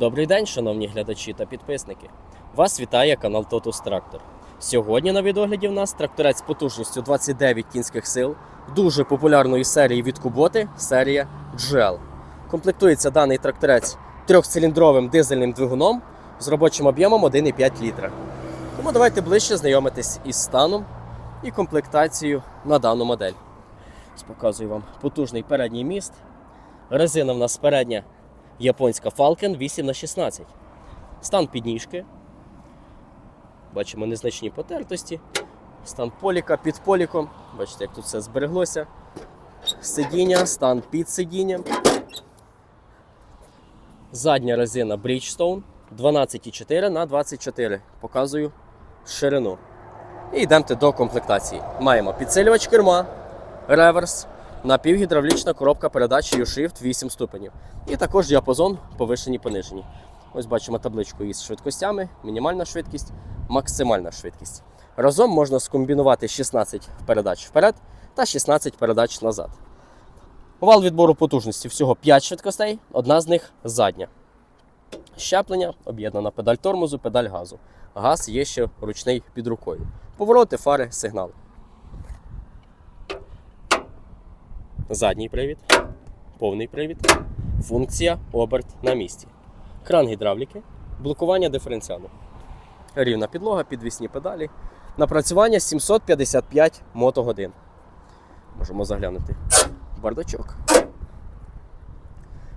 Добрий день, шановні глядачі та підписники. Вас вітає канал Totus Трактор. Сьогодні на відогляді в нас тракторець з потужністю 29 кінських сил, дуже популярної серії від Куботи, серія GL. Комплектується даний тракторець трьохциліндровим дизельним двигуном з робочим об'ємом 1,5 літра. Тому давайте ближче знайомитись із станом і комплектацією на дану модель. Показую вам потужний передній міст. Резина в нас передня японська Falcon 8х16. Стан підніжки. Бачимо незначні потертості. Стан поліка під поліком. Бачите, як тут все збереглося. Сидіння, стан під сидінням. Задня резина Bridgestone 12,4 на 24. Показую ширину. І йдемо до комплектації. Маємо підсилювач керма, реверс, напівгідравлічна коробка передач U-Shift 8 ступенів. І також діапазон повишені понижені. Ось бачимо табличку із швидкостями, мінімальна швидкість, максимальна швидкість. Разом можна скомбінувати 16 передач вперед та 16 передач назад. Вал відбору потужності всього 5 швидкостей, одна з них задня. Щеплення, об'єднана педаль тормозу, педаль газу. Газ є ще ручний під рукою. Повороти, фари, сигнали. Задній привід, повний привід, функція оберт на місці. Кран гідравліки, блокування диференціалу. Рівна підлога, підвісні педалі. Напрацювання 755 мотогодин. Можемо заглянути. Бардачок.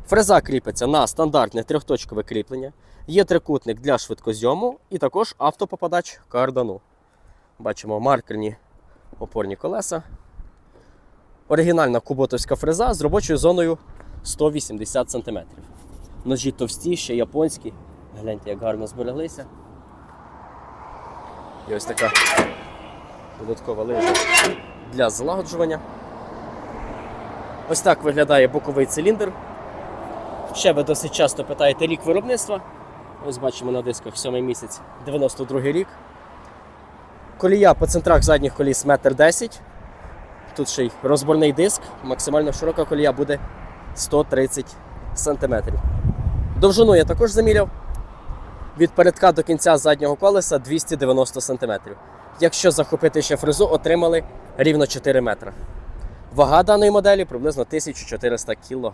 Фреза кріпиться на стандартне трьохточкове кріплення. Є трикутник для швидкозйому і також автопопадач кардану. Бачимо маркерні опорні колеса. Оригінальна куботовська фреза з робочою зоною 180 см. Ножі товсті, ще японські. Гляньте, як гарно збереглися. І ось така додаткова лижа для злагоджування. Ось так виглядає боковий циліндр. Ще ви досить часто питаєте рік виробництва. Ось бачимо на дисках 7 місяць 92 рік. Колія по центрах задніх коліс 1,10 м. Тут ще й розборний диск, максимально широка колія буде 130 см. Довжину я також заміряв. Від передка до кінця заднього колеса 290 см. Якщо захопити ще фрезу, отримали рівно 4 метри. Вага даної моделі приблизно 1400 кг.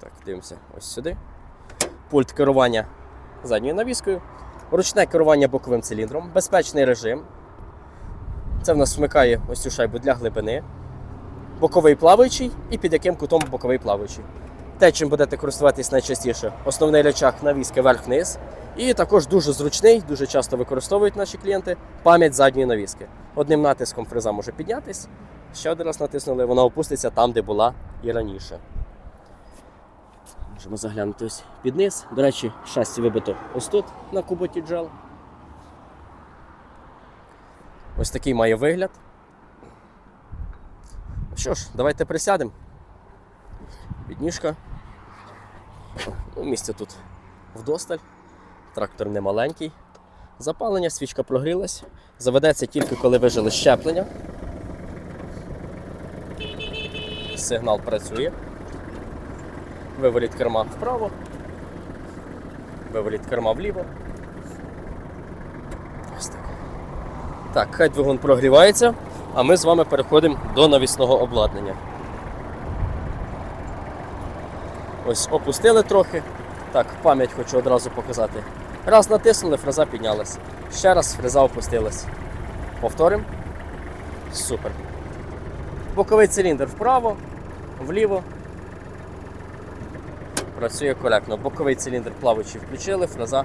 Так, дивимося ось сюди. Пульт керування задньою навіскою, ручне керування боковим циліндром, безпечний режим. Це в нас вмикає ось цю шайбу для глибини, боковий плаваючий і під яким кутом боковий плаваючий. Те, чим будете користуватись найчастіше, основний речах навіски верх-вниз. І також дуже зручний, дуже часто використовують наші клієнти пам'ять задньої навіски. Одним натиском фреза може піднятись, ще один раз натиснули, вона опуститься там, де була і раніше. Можемо заглянути ось під низ. До речі, шасі вибито ось тут на куботі джел. Ось такий має вигляд. Що ж, давайте присядемо. Підніжка. Ну, місця тут вдосталь. Трактор не маленький. Запалення, свічка прогрілась. Заведеться тільки коли вижили щеплення. Сигнал працює. Виворіт керма вправо. Виворіт керма вліво. Ось так. Так, хай двигун прогрівається, а ми з вами переходимо до навісного обладнання. Ось опустили трохи. Так, пам'ять хочу одразу показати. Раз натиснули, фреза піднялась. Ще раз фреза опустилась. Повторимо. Супер. Боковий циліндр вправо, вліво. Працює коректно. Боковий циліндр плаваючий включили, фреза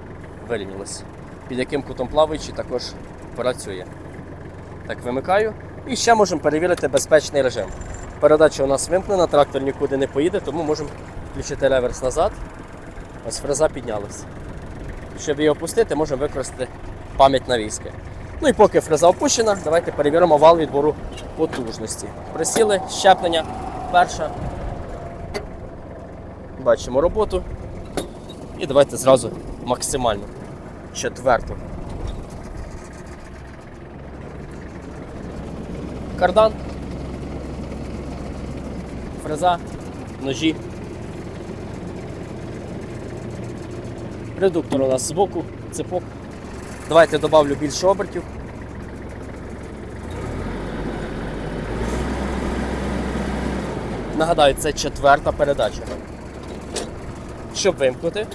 вирівнялась. Під яким кутом плаваючий також працює. Так, вимикаю. І ще можемо перевірити безпечний режим. Передача у нас вимкнена, трактор нікуди не поїде, тому можемо включити реверс назад. Ось фреза піднялась. Щоб її опустити, можемо використати пам'ять навіски. Ну і поки фреза опущена, давайте перевіримо вал відбору потужності. Присіли, щеплення, перша. Бачимо роботу. І давайте зразу максимально. Четверту. Кардан. Фреза, ножі. Редуктор у нас збоку, цепок. Давайте добавлю більше обертів. Нагадаю, це четверта передача. Щоб вимкнути,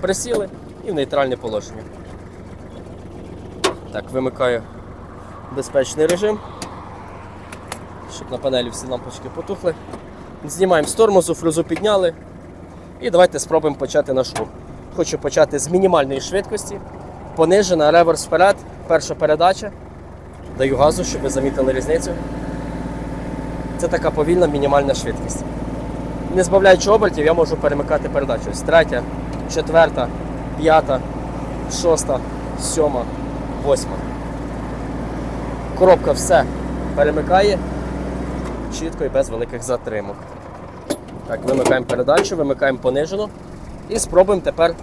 присіли і в нейтральне положення. Так, вимикаю безпечний режим, щоб на панелі всі лампочки потухли. Знімаємо з тормозу, фрезу підняли. І давайте спробуємо почати наш рух. Хочу почати з мінімальної швидкості. Понижена, реверс вперед, перша передача. Даю газу, щоб ви замітили різницю. Це така повільна мінімальна швидкість. Не збавляючи обертів, я можу перемикати передачу. Ось третя, четверта, п'ята, шоста, сьома, восьма. Коробка все перемикає чітко і без великих затримок. Так, вимикаємо передачу, вимикаємо понижену і спробуємо тепер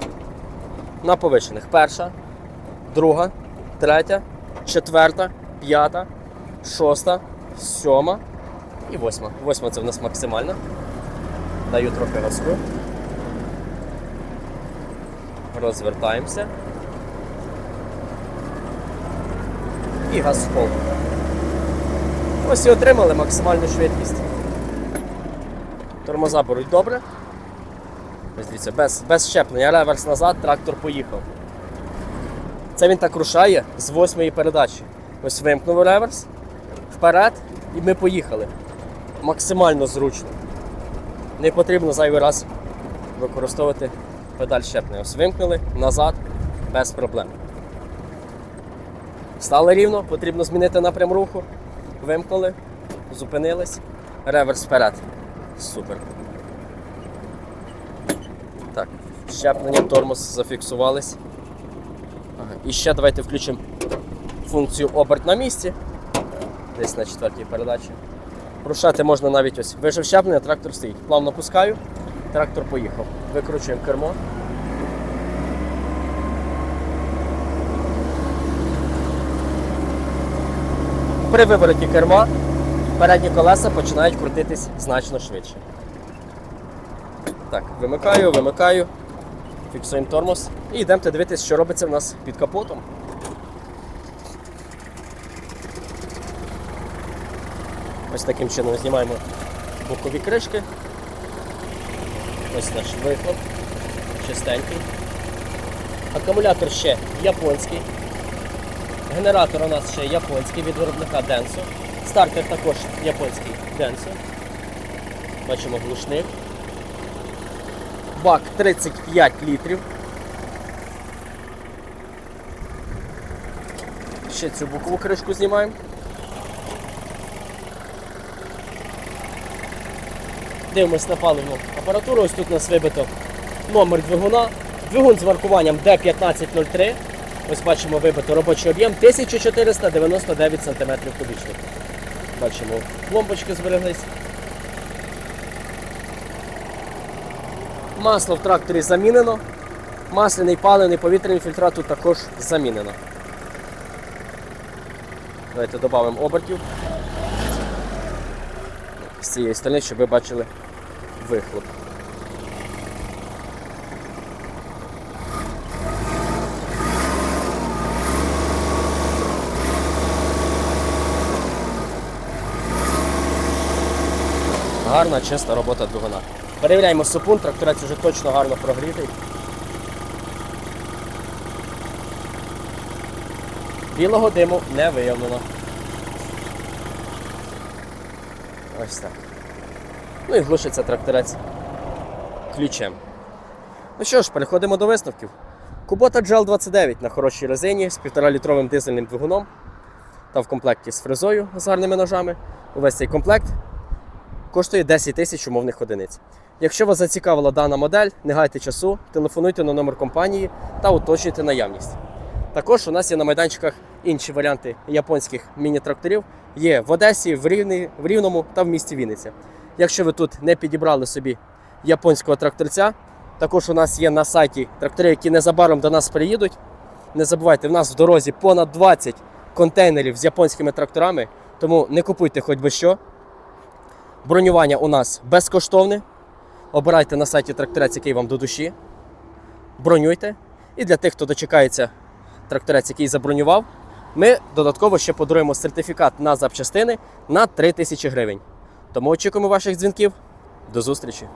на повишених. Перша, друга, третя, четверта, п'ята, шоста, сьома і восьма. Восьма це в нас максимальна. Даю трохи газку. Розвертаємося. І газ в пол. Ось і отримали максимальну швидкість. Тормоза беруть добре. Ось дивіться, без, без щеплення, реверс назад, трактор поїхав. Це він так рушає з восьмої передачі. Ось вимкнув реверс, вперед, і ми поїхали. Максимально зручно. Не потрібно зайвий раз використовувати педаль щеплення. Ось вимкнули назад без проблем. Стали рівно, потрібно змінити напрям руху. Вимкнули, зупинились, реверс вперед. Супер. Так, щеплення, тормоз зафіксувались. Ага. І ще давайте включимо функцію оберт на місці. Десь на четвертій передачі. Рушати можна навіть ось. Вижив щеплення, трактор стоїть. Плавно пускаю, трактор поїхав. Викручуємо кермо. При вивороті керма передні колеса починають крутитись значно швидше. Так, вимикаю, вимикаю, фіксуємо тормоз і йдемо дивитися, що робиться в нас під капотом. Ось таким чином знімаємо бокові кришки. Ось наш вихлоп, чистенький. Акумулятор ще японський. Генератор у нас ще японський від виробника Denso. Стартер також японський Denso. Бачимо глушник. Бак 35 літрів. Ще цю бокову кришку знімаємо. Дивимось на паливну апаратуру. Ось тут у нас вибито номер двигуна. Двигун з маркуванням D1503. Ось бачимо вибито робочий об'єм 1499 см кубічних. Бачимо, пломбочки збереглись. Масло в тракторі замінено. Масляний паливний повітряний фільтрат тут також замінено. Давайте додамо обертів. З цієї сторони, щоб ви бачили вихлоп. Гарна, чиста робота двигуна. Перевіряємо супун, тракторець вже точно гарно прогрітий. Білого диму не виявлено. Ось так. Ну і глушиться тракторець ключем. Ну що ж, переходимо до висновків. Кубота GL 29 на хорошій резині з 1,5-літровим дизельним двигуном та в комплекті з фрезою з гарними ножами. Увесь цей комплект коштує 10 тисяч умовних одиниць. Якщо вас зацікавила дана модель, не гайте часу, телефонуйте на номер компанії та уточнюйте наявність. Також у нас є на майданчиках інші варіанти японських міні-тракторів. Є в Одесі, в, Рівні, в Рівному та в місті Вінниця. Якщо ви тут не підібрали собі японського тракторця, також у нас є на сайті трактори, які незабаром до нас приїдуть. Не забувайте, в нас в дорозі понад 20 контейнерів з японськими тракторами, тому не купуйте хоч би що. Бронювання у нас безкоштовне. Обирайте на сайті тракторець, який вам до душі. бронюйте. І для тих, хто дочекається тракторець, який забронював, ми додатково ще подаруємо сертифікат на запчастини на 3 тисячі гривень. Тому очікуємо ваших дзвінків. До зустрічі!